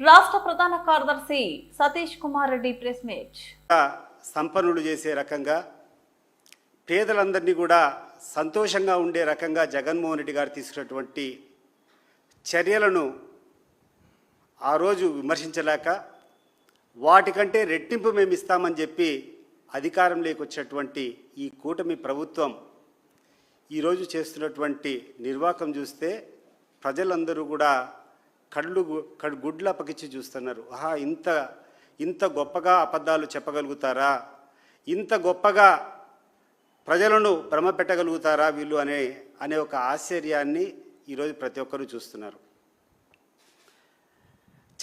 రాష్ట్ర ప్రధాన కార్యదర్శి సతీష్ కుమార్ రెడ్డి ప్రెస్ మీట్. సంపన్నులు చేసే రకంగా పేదలందరినీ కూడా సంతోషంగా ఉండే రకంగా జగన్మోహన్ రెడ్డి గారు తీసుకున్నటువంటి చర్యలను ఆ రోజు విమర్శించలేక వాటికంటే రెట్టింపు మేము ఇస్తామని చెప్పి అధికారంలోకి వచ్చినటువంటి ఈ కూటమి ప్రభుత్వం ఈరోజు చేస్తున్నటువంటి నిర్వాకం చూస్తే ప్రజలందరూ కూడా కళ్ళు గు- కడు చూస్తున్నారు. ఆహా ఇంత ఇంత గొప్పగా అబద్ధాలు చెప్పగలుగుతారా? ఇంత గొప్పగా ప్రజలను భ్రమ పెట్టగలుగుతారా వీళ్ళు అనే అనే ఒక ఆశ్చర్యాన్ని ఈరోజు ప్రతి ఒక్కరూ చూస్తున్నారు.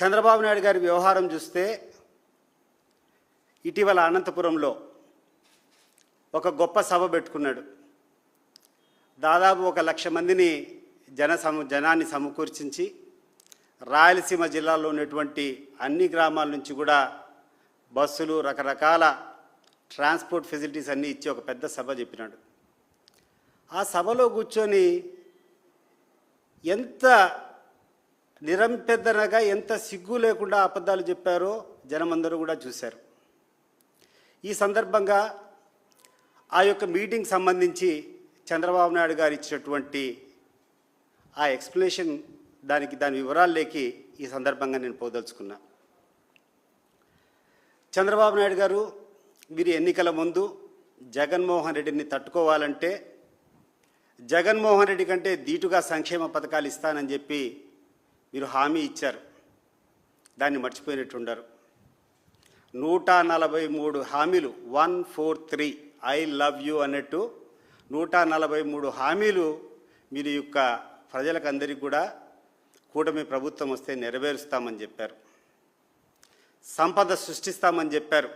చంద్రబాబు నాయుడు గారి వ్యవహారం చూస్తే ఇటీవల అనంతపురంలో ఒక గొప్ప సభ పెట్టుకున్నాడు. దాదాపు ఒక లక్ష మందిని జన సమ జనాన్ని సమకూర్చించి రాయలసీమ జిల్లాలో ఉన్నటువంటి అన్ని గ్రామాల నుంచి కూడా బస్సులు రకరకాల ట్రాన్స్పోర్ట్ ఫెసిలిటీస్ అన్నీ ఇచ్చి ఒక పెద్ద సభ చెప్పినాడు. ఆ సభలో కూర్చొని ఎంత నిరంపెద్దనగా ఎంత సిగ్గు లేకుండా అబద్ధాలు చెప్పారో జనమందరూ కూడా చూశారు. ఈ సందర్భంగా ఆ యొక్క మీటింగ్ సంబంధించి చంద్రబాబు నాయుడు గారు ఇచ్చినటువంటి ఆ ఎక్స్ప్లెనేషన్ దానికి దాని వివరాల్లోకి ఈ సందర్భంగా నేను పోదలుచుకున్నా. చంద్రబాబు నాయుడు గారు మీరు ఎన్నికల ముందు జగన్మోహన్ రెడ్డిని తట్టుకోవాలంటే జగన్మోహన్ రెడ్డి కంటే దీటుగా సంక్షేమ పథకాలు ఇస్తానని చెప్పి మీరు హామీ ఇచ్చారు. దాన్ని మర్చిపోయినట్టుండరు. నూట నలభై మూడు హామీలు one four three I love you అన్నట్టు నూట నలభై మూడు హామీలు మీరు యొక్క ప్రజలకు అందరికీ కూడా కూటమి ప్రభుత్వం వస్తే నెరవేరుస్తామని చెప్పారు. సంపద సృష్టిస్తామని చెప్పారు.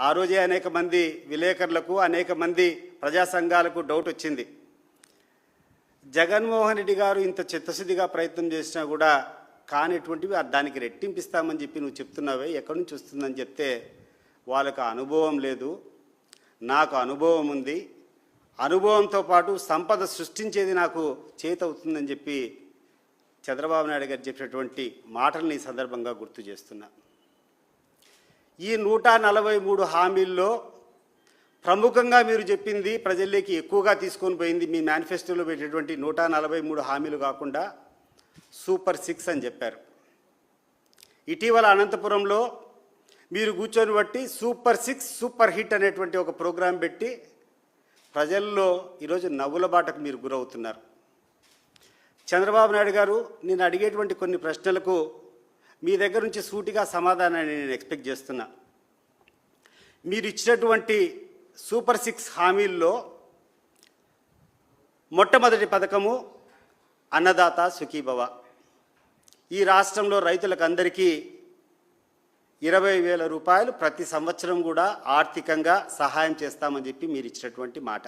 ఆ రోజే అనేక మంది విలేకరులకు అనేక మంది ప్రజా సంఘాలకు డౌట్ వచ్చింది. జగన్మోహన్ రెడ్డి గారు ఇంత చిత్తశుద్ధిగా ప్రయత్నం చేసినా కూడా కానిటువంటివి దానికి రెట్టింపిస్తామని చెప్పి నువ్వు చెప్తున్నావే ఎక్కడి నుంచి వస్తుందని చెప్తే వాళ్ళకు అనుభవం లేదు. నాకు అనుభవం ఉంది. అనుభవంతో పాటు సంపద సృష్టించేది నాకు చేతవుతుందని చెప్పి చంద్రబాబు నాయుడు గారు చెప్పినటువంటి మాటలను ఈ సందర్భంగా గుర్తు చేస్తున్నా. ఈ నూట నలభై మూడు హామీల్లో ప్రముఖంగా మీరు చెప్పింది ప్రజల్లోకి ఎక్కువగా తీసుకొని పోయింది మీ మేనిఫెస్టోలో పెట్టేటువంటి నూట నలభై మూడు హామీలు కాకుండా సూపర్ సిక్స్ అని చెప్పారు. ఇటీవల అనంతపురంలో మీరు కూర్చొని బట్టి సూపర్ సిక్స్ సూపర్ హిట్ అనేటువంటి ఒక ప్రోగ్రాం పెట్టి ప్రజల్లో ఈరోజు నవ్వుల బాటకు మీరు గురవుతున్నారు. చంద్రబాబు నాయుడు గారు నేను అడిగేటువంటి కొన్ని ప్రశ్నలకు మీ దగ్గర నుంచి సూటిగా సమాధానాన్ని నేను ఎక్స్పెక్ట్ చేస్తున్నా. మీరు ఇచ్చినటువంటి సూపర్ సిక్స్ హామీల్లో మొట్టమొదటి పథకము అన్నదాత సుఖీభవ. ఈ రాష్ట్రంలో రైతులకు అందరికీ ఇరవై వేల రూపాయలు ప్రతి సంవత్సరం కూడా ఆర్థికంగా సహాయం చేస్తామని చెప్పి మీరు ఇచ్చినటువంటి మాట.